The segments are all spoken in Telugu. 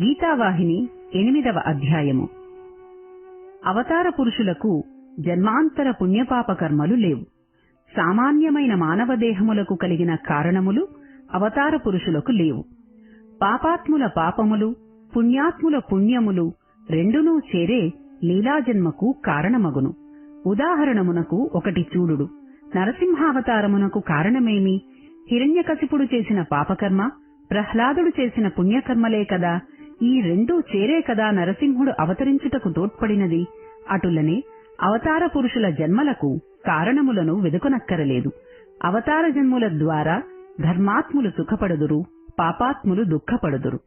గీతావాహిని ఎనిమిదవ అధ్యాయము. అవతార పురుషులకు జన్మాంతర పుణ్యపాపకర్మలు లేవు. సామాన్యమైన మానవ దేహములకు కలిగిన కారణములు అవతార పురుషులకు లేవు. పాపాత్ముల పాపములు పుణ్యాత్ముల పుణ్యములు రెండునూ చేరే లీలాజన్మకు కారణమగును. ఉదాహరణమునకు ఒకటి చూడుడు. నరసింహావతారమునకు కారణమేమి? హిరణ్యకశిపుడు చేసిన పాపకర్మ ప్రహ్లాదుడు చేసిన పుణ్యకర్మలే కదా. ఈ రెండూ చేరే కదా నరసింహుడు అవతరించుటకు తోడ్పడినది. అటులనే అవతార పురుషుల జన్మలకు కారణములను వెదుకనక్కరలేదు. అవతార జన్ముల ద్వారా ధర్మాత్ములు సుఖపడుదురు పాపాత్ములు దుఃఖపడుదురు.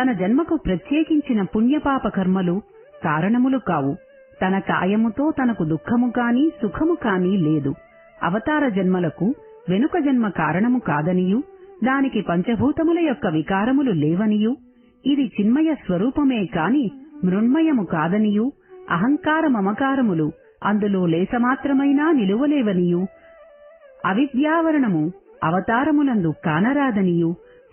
తన జన్మకు ప్రత్యేకించిన పుణ్యపాప కర్మలు కారణములు కావు. తన కాయముతో తనకు దుఃఖము కాని సుఖము కాని లేదు. అవతార జన్మలకు వెనుక జన్మ కారణము కాదనియు దానికి పంచభూతముల యొక్క వికారములు లేవనియు ఇది చిన్మయ స్వరూపమే కాని మృణ్మయము కాదనియు అహంకార మమకారములు అందులో లేసమాత్రమైనా నిలువలేవనియు అవిద్యావరణము అవతారములందు కానరాదనియు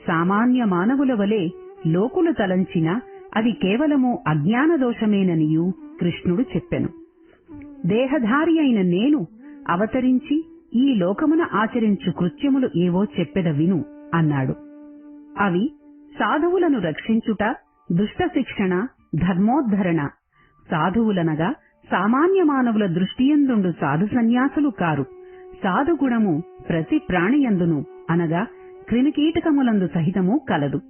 సామాన్య మానవుల వలె లోకులు తలంచిన అది కేవలము అజ్ఞాన దోషమేననియు కృష్ణుడు చెప్పెను. దేహధారి అయిన నేను అవతరించి ఈ లోకమున ఆచరించు కృత్యములు ఏవో చెప్పెద విను అన్నాడు. అవి సాధువులను రక్షించుట దుష్ట శిక్షణ ధర్మోద్ధరణ. సాధువులనగా సామాన్య మానవుల దృష్టియందుండు సాధు సన్యాసులు కారు. సాధు గుణము ప్రతి ప్రాణియందును అనగా క్రిమికీటకములందు సహితము కలదు.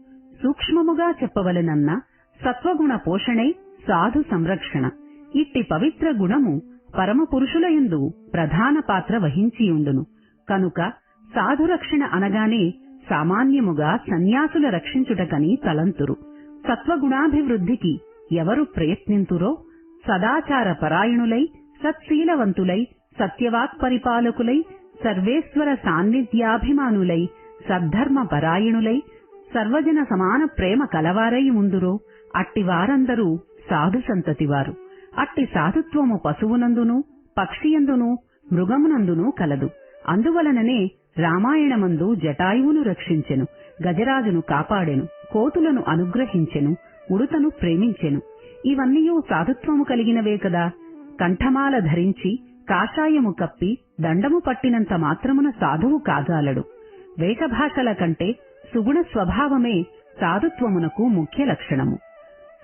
సూక్ష్మముగా చెప్పవలనన్న సత్వగుణ పోషణే సాధు సంరక్షణ. ఇట్టి పవిత్ర గుణము పరమపురుషులయందు ప్రధాన పాత్ర వహించియుండును. కనుక సాధురక్షణ అనగానే సామాన్యముగా సన్యాసుల రక్షించుటకని తలంతురు. సత్వగుణాభివృద్ధికి ఎవరు ప్రయత్నింతురో సదాచార పరాయణులై సత్శీలవంతులై సత్యవాక్ పరిపాలకులై సర్వేశ్వర సాన్నిధ్యాభిమానులై సద్ధర్మ పరాయణులై సర్వజన సమాన ప్రేమ కలవారై ఉందురో అట్టివారందరూ సాధు సంతతివారు అట్టి సాధుత్వము పశువునందును పక్షియందును మృగమునందును కలదు. అందువలననే రామాయణమందు జటాయువును రక్షించెను గజరాజును కాపాడెను కోతులను అనుగ్రహించెను ఉడుతను ప్రేమించెను. ఇవన్నీయూ సాధుత్వము కలిగినవే కదా. కంఠమాల ధరించి కాషాయము కప్పి దండము పట్టినంత మాత్రమున సాధువు కాజాలడు. వేషభాషల కంటే సుగుణ స్వభావమే సాధుత్వమునకు ముఖ్య లక్షణము.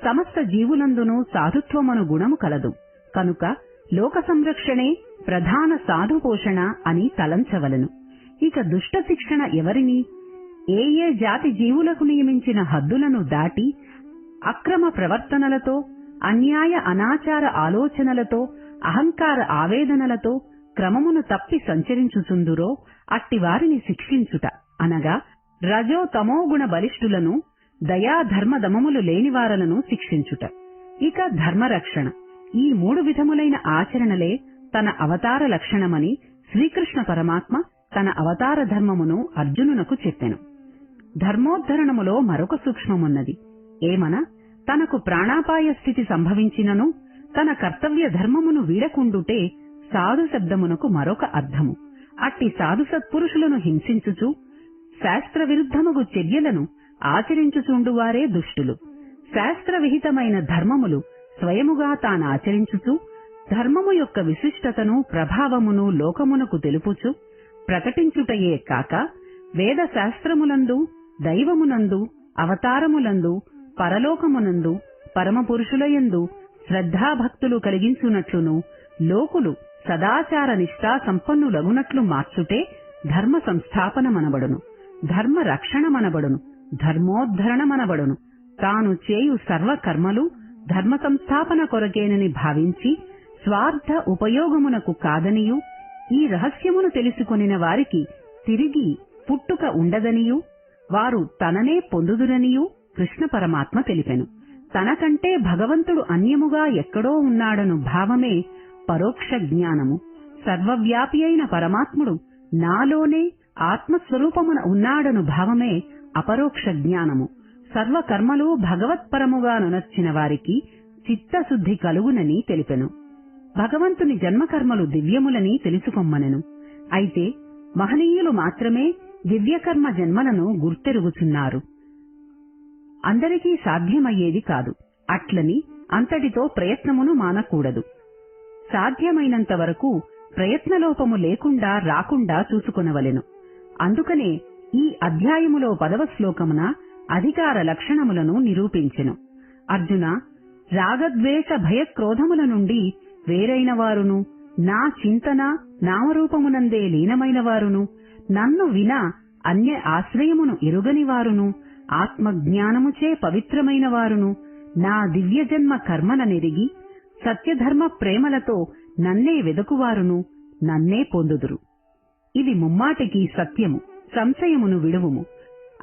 సమస్త జీవులందునూ సాధుత్వమను గుణము కలదు. కనుక లోక సంరక్షణే ప్రధాన సాధుపోషణ అని తలంచవలను. ఇక దుష్ట శిక్షణ ఎవరిని? ఏ ఏ జాతి జీవులకు నియమించిన హద్దులను దాటి అక్రమ ప్రవర్తనలతో అన్యాయ అనాచార ఆలోచనలతో అహంకార ఆవేదనలతో క్రమమును తప్పి సంచరించుచుందురో అట్టివారిని శిక్షించుట అనగా రజో తమోగుణ బలిష్ఠులను దయా ధర్మ లేనివారలను శిక్షించుట. ఇక ధర్మరక్షణ. ఈ మూడు విధములైన ఆచరణలే తన అవతార లక్షణమని శ్రీకృష్ణ పరమాత్మ తన అవతార ధర్మమును అర్జునునకు చెప్పెను. ధర్మోద్ధరణములో మరొక సూక్ష్మమున్నది. ఏమన? తనకు ప్రాణాపాయ స్థితి సంభవించినను తన కర్తవ్య ధర్మమును వీడకుండుటే సాధు శబ్దమునకు మరొక అర్థము. అట్టి సాధు సత్పురుషులను హింసించుచు శాస్త్ర విరుద్ధముగు చర్యలను ఆచరించుచుండువారే దుష్టులు. శాస్త్ర విహితమైన ధర్మములు స్వయముగా తానాచరించుచు ధర్మము యొక్క విశిష్టతను ప్రభావమును లోకమునకు తెలుపుచు ప్రకటించుటయే కాక వేద శాస్త్రములందు దైవమునందు అవతారములందు పరలోకమునందు పరమపురుషులయందు శ్రద్ధాభక్తులు కలిగించునట్లును లోకులు సదాచార నిష్ఠా సంపన్నులగునట్లు మార్చుటే ధర్మ సంస్థాపనమనబడును ధర్మ రక్షణమనబడును. ధర్మోద్ధరణమనబడును. తాను చేయు సర్వకర్మలు ధర్మ సంస్థాపన కొరకేనని భావించి స్వార్థ ఉపయోగమునకు కాదనియు ఈ రహస్యమును తెలుసుకొనిన వారికి తిరిగి పుట్టుక ఉండదనియు వారు తననే పొందుదురనియు కృష్ణ పరమాత్మ తెలిపెను. తనకంటే భగవంతుడు అన్యముగా ఎక్కడో ఉన్నాడను భావమే పరోక్ష జ్ఞానము. సర్వవ్యాపి అయిన పరమాత్ముడు నాలోనే ఆత్మస్వరూపమున ఉన్నాడను భావమే అపరోక్ష జ్ఞానము. సర్వకర్మలు భగవత్పరముగా నునర్చిన వారికి చిత్తశుద్ధి కలుగునని తెలిపెను. భగవంతుని జన్మకర్మలు దివ్యములని తెలుసుకొమ్మనెను. అయితే మహనీయులు మాత్రమే దివ్యకర్మ జన్మలను గుర్తెరుగుచున్నారు. అందరికీ సాధ్యమయ్యేది కాదు. అట్లని అంతటితో ప్రయత్నమును మానకూడదు. సాధ్యమైనంత వరకు ప్రయత్నలోపము లేకుండా రాకుండా చూసుకొనవలెను. అందుకనే ఈ అధ్యాయములో పదవ శ్లోకమున అధికార లక్షణములను నిరూపించెను. అర్జున రాగద్వేష భయక్రోధముల నుండి వేరైన వారును నా చింతన నామరూపమునందే లీనమైన వారును నన్ను విన అన్య ఆశ్రయమును ఎరుగని వారును ఆత్మజ్ఞానముచే పవిత్రమైన వారును నా దివ్యజన్మ కర్మల నెరిగి సత్యధర్మ ప్రేమలతో నన్నే వెదకువారును నన్నే పొందుదురు. ఇది ముమ్మాటికి సత్యము. సంశయమును విడువుము.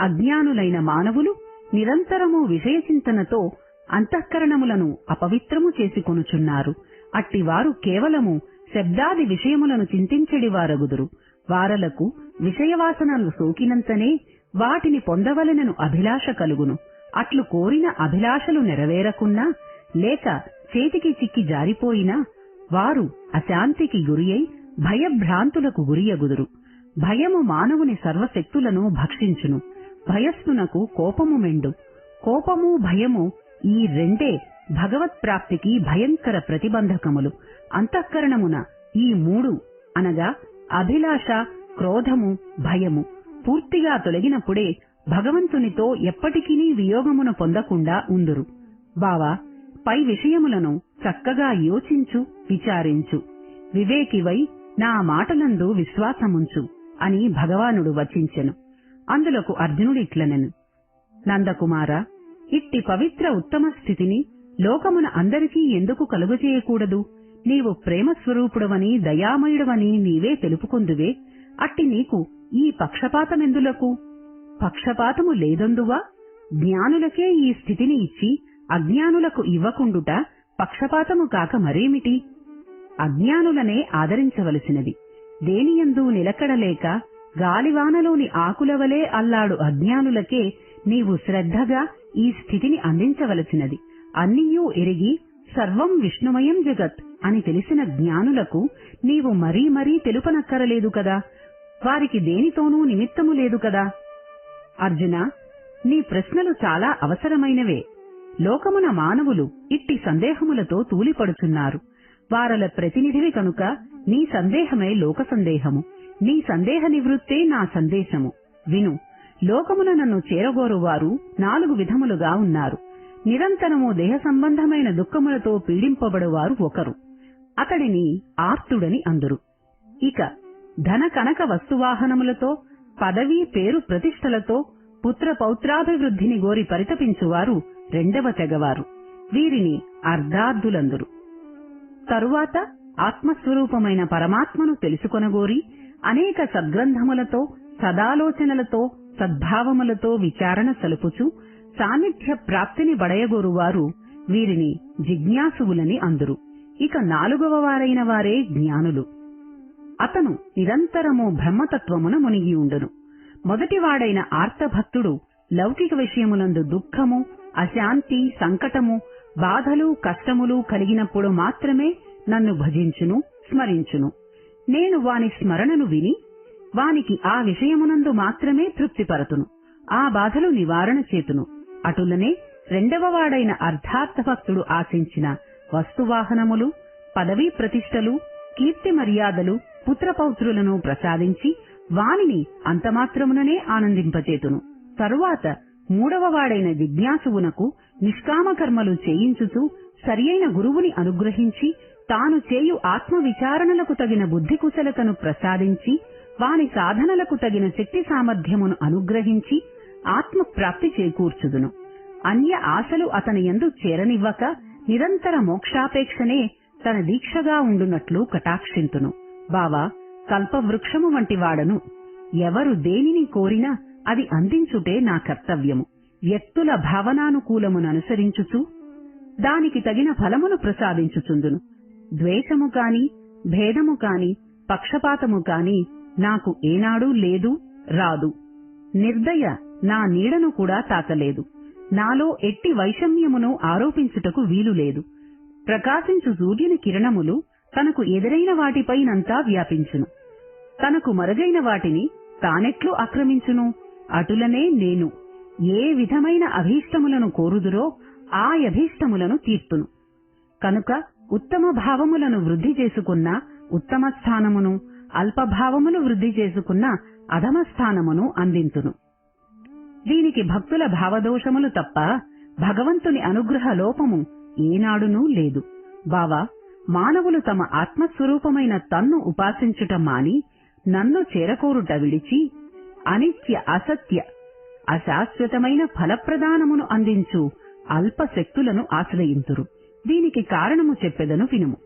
అజ్ఞానులైన మానవులు నిరంతరము విషయచింతనతో అంతఃకరణములను అపవిత్రము చేసుకొనుచున్నారు. అట్టివారు కేవలము శబ్దాది విషయములను చింతించెడివారగుదురు. వారలకు విషయవాసనలు సోకినంతనే వాటిని పొందవలెనను అభిలాష కలుగును. అట్లు కోరిన అభిలాషలు నెరవేరకున్నా లేక చేతికి చిక్కి జారిపోయినా వారు అశాంతికి గురియై భయభ్రాంతులకు గురియగుదురు. భయము మానవుని సర్వశక్తులను భక్షించును. భయస్థునకు కోపము మెండు. కోపము భయము ఈ రెండే భగవత్ ప్రాప్తికి భయంకర ప్రతిబంధకములు. అంతఃకరణమున ఈ మూడు అనగా అభిలాష క్రోధము భయము. పూర్తిగా తొలగినప్పుడే భగవంతునితో ఎప్పటికీ వియోగమును పొందకుండా ఉందురు. బావా పై విషయములను చక్కగా యోచించు విచారించు. వివేకివై నా మాటలందు విశ్వాసముంచు. అని భగవానుడు వచించెను. అందులకు అర్జునుడిట్లనెను నందకుమార ఇట్టి పవిత్ర ఉత్తమ స్థితిని లోకమున అందరికీ ఎందుకు కలుగజేయకూడదు నీవు ప్రేమ స్వరూపుడవని దయామయుడవని నీవే తెలుపుకొందువే? అట్టి నీకు ఈ పక్షపాతమెందులకు? పక్షపాతము లేదందువా? జ్ఞానులకే ఈ స్థితిని ఇచ్చి అజ్ఞానులకు ఇవ్వకుండుట పక్షపాతము కాక మరేమిటి? అజ్ఞానులనే ఆదరించవలసినది. దేనియందు నిలకడలేక గాలివానలోని ఆకులవలే అల్లాడు అజ్ఞానులకే నీవు శ్రద్ధగా ఈ స్థితిని అందించవలసినది. అన్నియూ ఎరిగి సర్వం విష్ణుమయం జగత్ అని తెలిసిన జ్ఞానులకు నీవు మరీ మరీ తెలుపనక్కరలేదు కదా? వారికి దేనితోనూ నిమిత్తము లేదు కదా? అర్జున నీ ప్రశ్నలు చాలా అవసరమైనవే. లోకమున మానవులు ఇట్టి సందేహములతో తూలిపడుచున్నారు. వారల ప్రతినిధివి కనుక నీ సందేహమే లోక సందేహము. నీ సందేహ నివృత్తే నా సందేశము. విను లోకమున నన్ను చేరగోరువారు నాలుగు విధములుగా ఉన్నారు. నిరంతరము దేహ సంబంధమైన దుఃఖములతో పీడింపబడువారు ఒకరు. అతడిని ఆర్తుడని అందురు. ఇక ధన కనక వస్తువాహనములతో పదవీ పేరు ప్రతిష్టలతో పుత్ర పౌత్రాభివృద్ధిని గోరి పరితపించువారు రెండవ తెగవారు. వీరిని అర్ధార్థులందురు తరువాత ఆత్మస్వరూపమైన పరమాత్మను తెలుసుకొనగోరి అనేక సద్గ్రంథములతో సదాలోచనలతో సద్భావములతో విచారణ సలుపుచు సాన్నిధ్య ప్రాప్తిని బడయగోరువారు వీరిని జిజ్ఞాసువులని అందురు. ఇక నాలుగవ వారైన వారే జ్ఞానులు. అతను నిరంతరము బ్రహ్మతత్వమున మునిగి ఉండును. మొదటివాడైన ఆర్తభక్తుడు లౌకిక విషయములందు దుఃఖము అశాంతి సంకటము బాధలు కష్టములు కలిగినప్పుడు మాత్రమే నన్ను భజించును స్మరించును. నేను వాని స్మరణను విని వానికి ఆ విషయమునందు మాత్రమే తృప్తిపరతును. ఆ బాధలు నివారణ చేతును. అటులనే రెండవ అర్ధార్థభక్తుడు భక్తుడు ఆశించిన వస్తువాహనములు పదవీ ప్రతిష్టలు కీర్తి మర్యాదలు పుత్రపౌత్రులను ప్రసాదించి వానిని అంతమాత్రముననే ఆనందింపచేతును. తరువాత మూడవ వాడైన జిజ్ఞాసువునకు నిష్కామకర్మలు చేయించుతూ చేయించుచు సరియైన గురువుని అనుగ్రహించి తాను చేయు ఆత్మవిచారణలకు తగిన బుద్ధి కుశలతను ప్రసాదించి వాని సాధనలకు తగిన శక్తి సామర్థ్యమును అనుగ్రహించి ఆత్మ ప్రాప్తి చేకూర్చుదును. అన్య ఆశలు అతని యందు చేరనివ్వక నిరంతర మోక్షాపేక్షనే తన దీక్షగా ఉండునట్లు కటాక్షింతును. బావా కల్పవృక్షము వంటి వాడను. ఎవరు దేనిని కోరినా అది అందించుటే నా కర్తవ్యము. వ్యక్తుల భావనానుకూలమును అనుసరించుచు దానికి తగిన ఫలమును ప్రసాదించుచుందును. ద్వేషము కాని భేదము కాని పక్షపాతము కాని నాకు ఏనాడూ లేదు రాదు. నిర్దయ నా నీడను కూడా తాకలేదు. నాలో ఎట్టి వైషమ్యమును ఆరోపించుటకు వీలు లేదు. ప్రకాశించు సూర్యుని కిరణములు తనకు ఎదురైన వాటిపైనంతా వ్యాపించును. తనకు మరుగైన వాటిని తానెట్లు ఆక్రమించును. అటులనే నేను. ఏ విధమైన అభీష్టములను కోరుదురో ఆ అభీష్టములను తీర్పును. కనుక ఉత్తమ భావములను వృద్ధి చేసుకున్న ఉత్తమ స్థానమును అల్పభావములు వృద్ధి చేసుకున్న అధమ స్థానమును అందించును దీనికి భక్తుల భావదోషములు తప్ప భగవంతుని అనుగ్రహ లోపము ఏనాడునూ లేదు. బావా మానవులు తమ ఆత్మస్వరూపమైన తన్ను ఉపాసించుట మాని నన్ను చేరకోరుట విడిచి అనిత్య అసత్య అశాశ్వతమైన ఫలప్రదానమును అందించు అల్ప శక్తులను ఆశ్రయింతురు. దీనికి కారణము చెప్పెదను వినుము.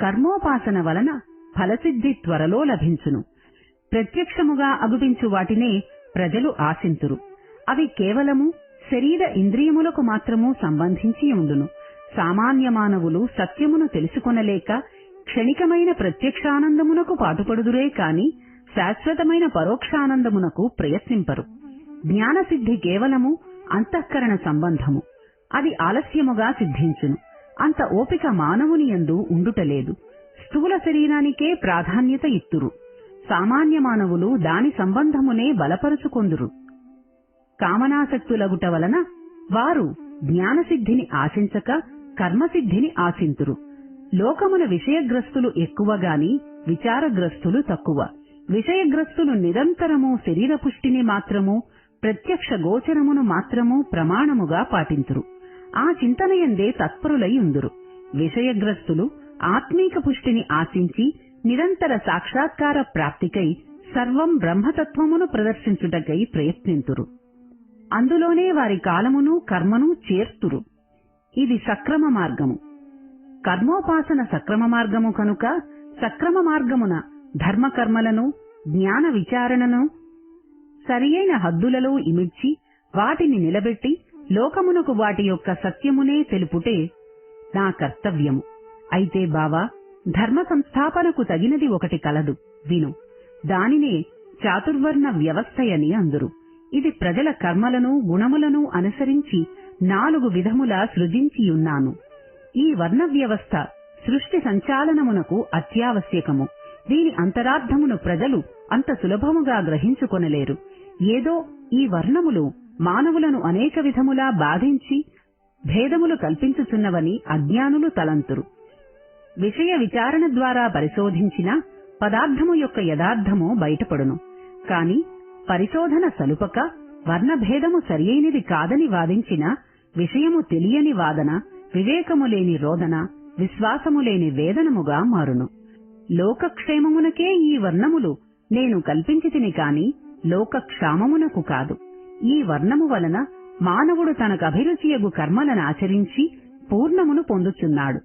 కర్మోపాసన వలన ఫలసిద్ధి త్వరలో లభించును. ప్రత్యక్షముగా అగుపించు వాటినే ప్రజలు ఆశింతురు. అవి కేవలము శరీర ఇంద్రియములకు మాత్రము సంబంధించి ఉండును. సామాన్య మానవులు సత్యమును తెలుసుకొనలేక క్షణికమైన ప్రత్యక్షానందమునకు పాటుపడుదురే కాని శాశ్వతమైన పరోక్షానందమునకు ప్రయత్నింపరు. జ్ఞానసిద్ధి కేవలము అంతఃకరణ సంబంధము. అది ఆలస్యముగా సిద్ధించును. అంత ఓపిక మానవుని యందు ఉండుటలేదు స్థూల శరీరానికే ప్రాధాన్యత ఇత్తురు. సామాన్య మానవులు దాని సంబంధమునే బలపరుచుకొందురు. కామనాసక్తులగుట వలన వారు జ్ఞానసిద్ధిని ఆశించక కర్మసిద్ధిని ఆశింతురు. లోకమున విషయగ్రస్తులు ఎక్కువగాని విచారగ్రస్తులు తక్కువ. విషయగ్రస్తులు నిరంతరము శరీర పుష్టిని మాత్రము ప్రత్యక్ష గోచరమును మాత్రము ప్రమాణముగా పాటింతురు. ఆ చింతనయందే తత్పరులై ఉందురు. విషయగ్రస్తులు ఆత్మీక పుష్టిని ఆశించి నిరంతర సాక్షాత్కార ప్రాప్తికై సర్వం బ్రహ్మతత్వమును ప్రదర్శించుటకై ప్రయత్నింతురు. అందులోనే వారి కాలమును కర్మను చేర్తురు. ఇది సక్రమ మార్గము. కర్మోపాసన సక్రమ మార్గము కనుక సక్రమ మార్గమున ధర్మకర్మలను జ్ఞాన విచారణను సరియైన హద్దులలో ఇమిడ్చి వాటిని నిలబెట్టి లోకమునకు వాటి యొక్క సత్యమునే తెలుపుటే నా కర్తవ్యము. అయితే బావా ధర్మ సంస్థాపనకు తగినది ఒకటి కలదు. విను దానినే చాతుర్వర్ణ వ్యవస్థయని అందురు. ఇది ప్రజల కర్మలను గుణములను అనుసరించి నాలుగు విధముల సృజించియున్నాను. ఈ వర్ణ వ్యవస్థ సృష్టి సంచాలనమునకు అత్యావశ్యకము. దీని అంతరార్థమును ప్రజలు అంత సులభముగా గ్రహించుకొనలేరు. ఏదో ఈ వర్ణములు మానవులను అనేక విధములా బాధించి భేదములు కల్పించుచున్నవని అజ్ఞానులు తలంతురు. విషయ విచారణ ద్వారా పరిశోధించిన పదార్థము యొక్క యథార్థము బయటపడును. కాని పరిశోధన సలుపక వర్ణభేదము సరియైనది కాదని వాదించిన విషయము తెలియని వాదన వివేకము లేని రోదన విశ్వాసము లేని వేదనముగా మారును. లోకక్షేమమునకే ఈ వర్ణములు నేను కల్పించితిని కాని లోకక్షామమునకు కాదు. ఈ వర్ణము వలన మానవుడు తనకు అభిరుచియగు కర్మలను ఆచరించి పూర్ణమును పొందుచున్నాడు.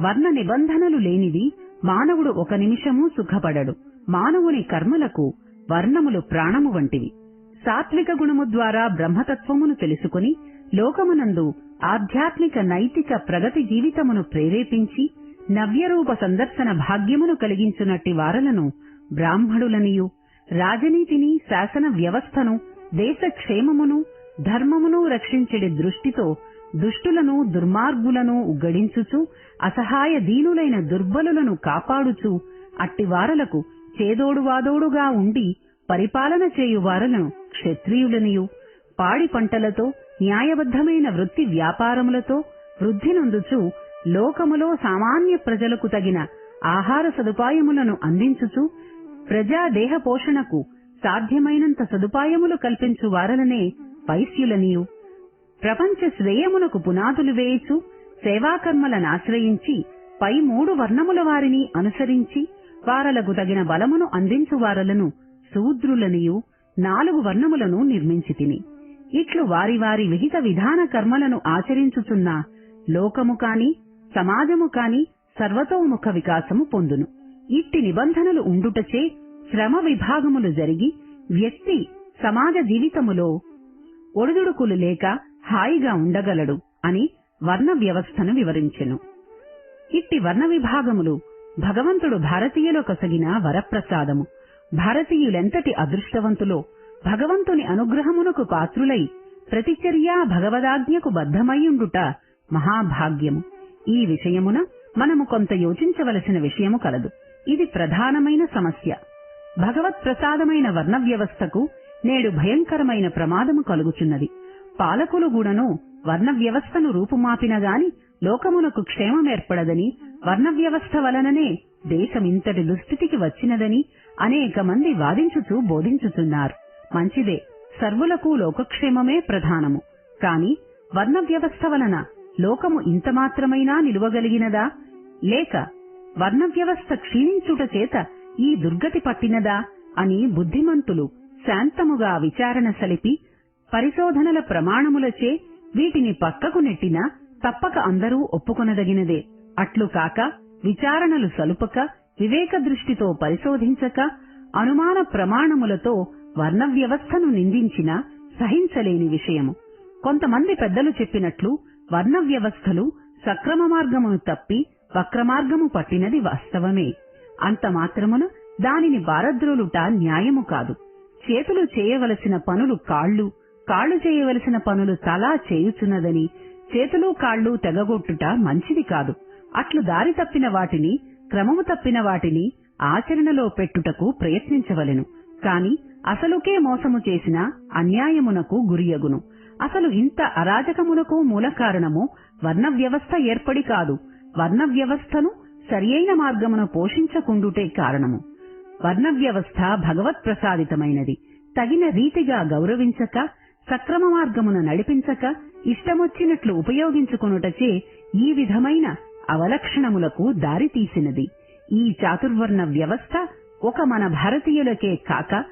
వర్ణ నిబంధనలు లేనిది మానవుడు ఒక నిమిషము సుఖపడడు. మానవుని కర్మలకు వర్ణములు ప్రాణము వంటివి. సాత్విక గుణము ద్వారా బ్రహ్మతత్వమును తెలుసుకుని లోకమునందు ఆధ్యాత్మిక నైతిక ప్రగతి జీవితమును ప్రేరేపించి నవ్యరూప సందర్శన భాగ్యమును కలిగించునట్టి వారలను బ్రాహ్మణులనియు రాజనీతిని శాసన వ్యవస్థను దేశ క్షేమమును ధర్మమును రక్షించడి దృష్టితో దుష్టులను దుర్మార్గులను ఉగ్గడించుచు అసహాయ దీనులైన దుర్బలులను కాపాడుచు అట్టివారలకు చేదోడువాదోడుగా ఉండి పరిపాలన చేయువారలను క్షత్రియులనియు పాడి పంటలతో న్యాయబద్ధమైన వృత్తి వ్యాపారములతో వృద్ధి నొందుచు లోకములో సామాన్య ప్రజలకు తగిన ఆహార సదుపాయములను అందించుచు ప్రజాదేహ పోషణకు సాధ్యమైనంత సదుపాయములు కల్పించు వారలనే వైశ్యులనియు. ప్రపంచ శ్రేయమునకు పునాదులు వేయిచు సేవాకర్మలనాశ్రయించి పై మూడు వర్ణముల వారిని అనుసరించి వారలకు తగిన బలమును అందించు వారలను శూద్రులనియు నాలుగు వర్ణములను నిర్మించి తిని ఇట్లు వారి వారి విహిత విధాన కర్మలను ఆచరించుచున్న లోకము కాని సమాజము కాని సర్వతోముఖ వికాసము పొందును. ఇట్టి నిబంధనలు ఉండుటచే శ్రమ విభాగములు జరిగి వ్యక్తి సమాజ జీవితములో ఒడిదుడుకులు లేక హాయిగా ఉండగలడు అని వర్ణ వ్యవస్థను వివరించెను. ఇట్టి వర్ణ విభాగములు భగవంతుడు భారతీయులో కొసగిన వరప్రసాదము. భారతీయులెంతటి అదృష్టవంతులో భగవంతుని అనుగ్రహమునకు పాత్రులై ప్రతిచర్యా భగవదాజ్ఞకు బద్ధమయ్యుండుట మహాభాగ్యము. ఈ విషయమున మనము కొంత యోచించవలసిన విషయము కలదు. ఇది ప్రధానమైన సమస్య. భగవత్ ప్రసాదమైన వర్ణ వ్యవస్థకు నేడు భయంకరమైన ప్రమాదము కలుగుచున్నది. పాలకులు గూడను వర్ణ వ్యవస్థను రూపుమాపినగాని లోకమునకు క్షేమమేర్పడదని వర్ణ వ్యవస్థ వలననే దేశమింతటి దుస్థితికి వచ్చినదని అనేక మంది వాదించుచూ బోధించుచున్నారు. మంచిదే సర్వులకు లోకక్షేమమే ప్రధానము. కాని వర్ణ వ్యవస్థ వలన లోకము ఇంత మాత్రమైనా నిలువగలిగినదా? లేక వర్ణ వ్యవస్థ క్షీణించుట చేత ఈ దుర్గతి పట్టినదా అని బుద్ధిమంతులు శాంతముగా విచారణ సలిపి పరిశోధనల ప్రమాణములచే వీటిని పక్కకు నెట్టినా తప్పక అందరూ ఒప్పుకొనదగినదే. అట్లు కాక విచారణలు సలుపక వివేక దృష్టితో పరిశోధించక అనుమాన ప్రమాణములతో వర్ణ వ్యవస్థను నిందించిన సహించలేని విషయము. కొంతమంది పెద్దలు చెప్పినట్లు వర్ణ వ్యవస్థలు సక్రమ మార్గమును తప్పి వక్రమార్గము పట్టినది వాస్తవమే. అంత మాత్రమున దానిని వారద్రోలుట న్యాయము కాదు. చేతులు చేయవలసిన పనులు కాళ్ళు కాళ్ళు చేయవలసిన పనులు తలా చేయుచున్నదని చేతులు కాళ్ళు తెగగొట్టుట మంచిది కాదు. అట్లు దారి తప్పిన వాటిని క్రమము తప్పిన వాటిని ఆచరణలో పెట్టుటకు ప్రయత్నించవలెను. కాని అసలుకే మోసము చేసిన అన్యాయమునకు గురియగును. అసలు ఇంత అరాజకములకు మూల కారణము వర్ణ వ్యవస్థ ఏర్పడి కాదు. వర్ణ వ్యవస్థను సరియైన మార్గమును పోషించకుండుటే కారణము. వర్ణ వ్యవస్థ భగవత్ ప్రసాదితమైనది. తగిన రీతిగా గౌరవించక సక్రమ మార్గమును నడిపించక ఇష్టమొచ్చినట్లు ఉపయోగించుకొనుటచే ఈ విధమైన అవలక్షణములకు దారితీసినది ఈ చాతుర్వర్ణ వ్యవస్థ ఒక మన భారతీయులకే కాక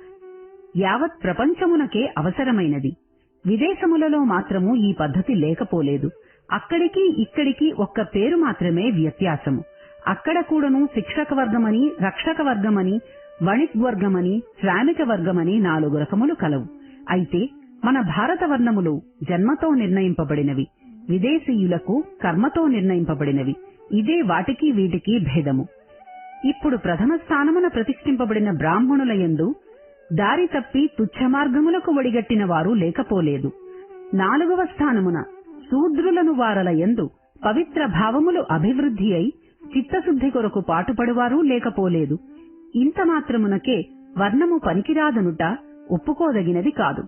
యావత్ ప్రపంచమునకే అవసరమైనది. విదేశములలో మాత్రము ఈ పద్ధతి లేకపోలేదు. అక్కడికి ఇక్కడికి ఒక్క పేరు మాత్రమే వ్యత్యాసము. అక్కడ కూడాను శిక్షక వర్గమని రక్షక వర్గమని వణిక్ వర్గమని శ్రామిక వర్గమని నాలుగు రకములు కలవు. అయితే మన భారత వర్ణములు జన్మతో నిర్ణయింపబడినవి విదేశీయులకు కర్మతో నిర్ణయింపబడినవి. ఇదే వాటికి వీటికి భేదము. ఇప్పుడు ప్రథమ స్థానమున ప్రతిష్ఠింపబడిన బ్రాహ్మణుల యందు దారి తప్పి తుచ్చ మార్గములకు ఒడిగట్టిన వారు లేకపోలేదు. నాలుగవ స్థానమున శూద్రులను వారల యందు పవిత్ర భావములు అభివృద్ధి అయి చిత్తశుద్ధి కొరకు పాటుపడువారు లేకపోలేదు. ఇంత మాత్రమునకే వర్ణము పనికిరాదనుట ఒప్పుకోదగినది కాదు.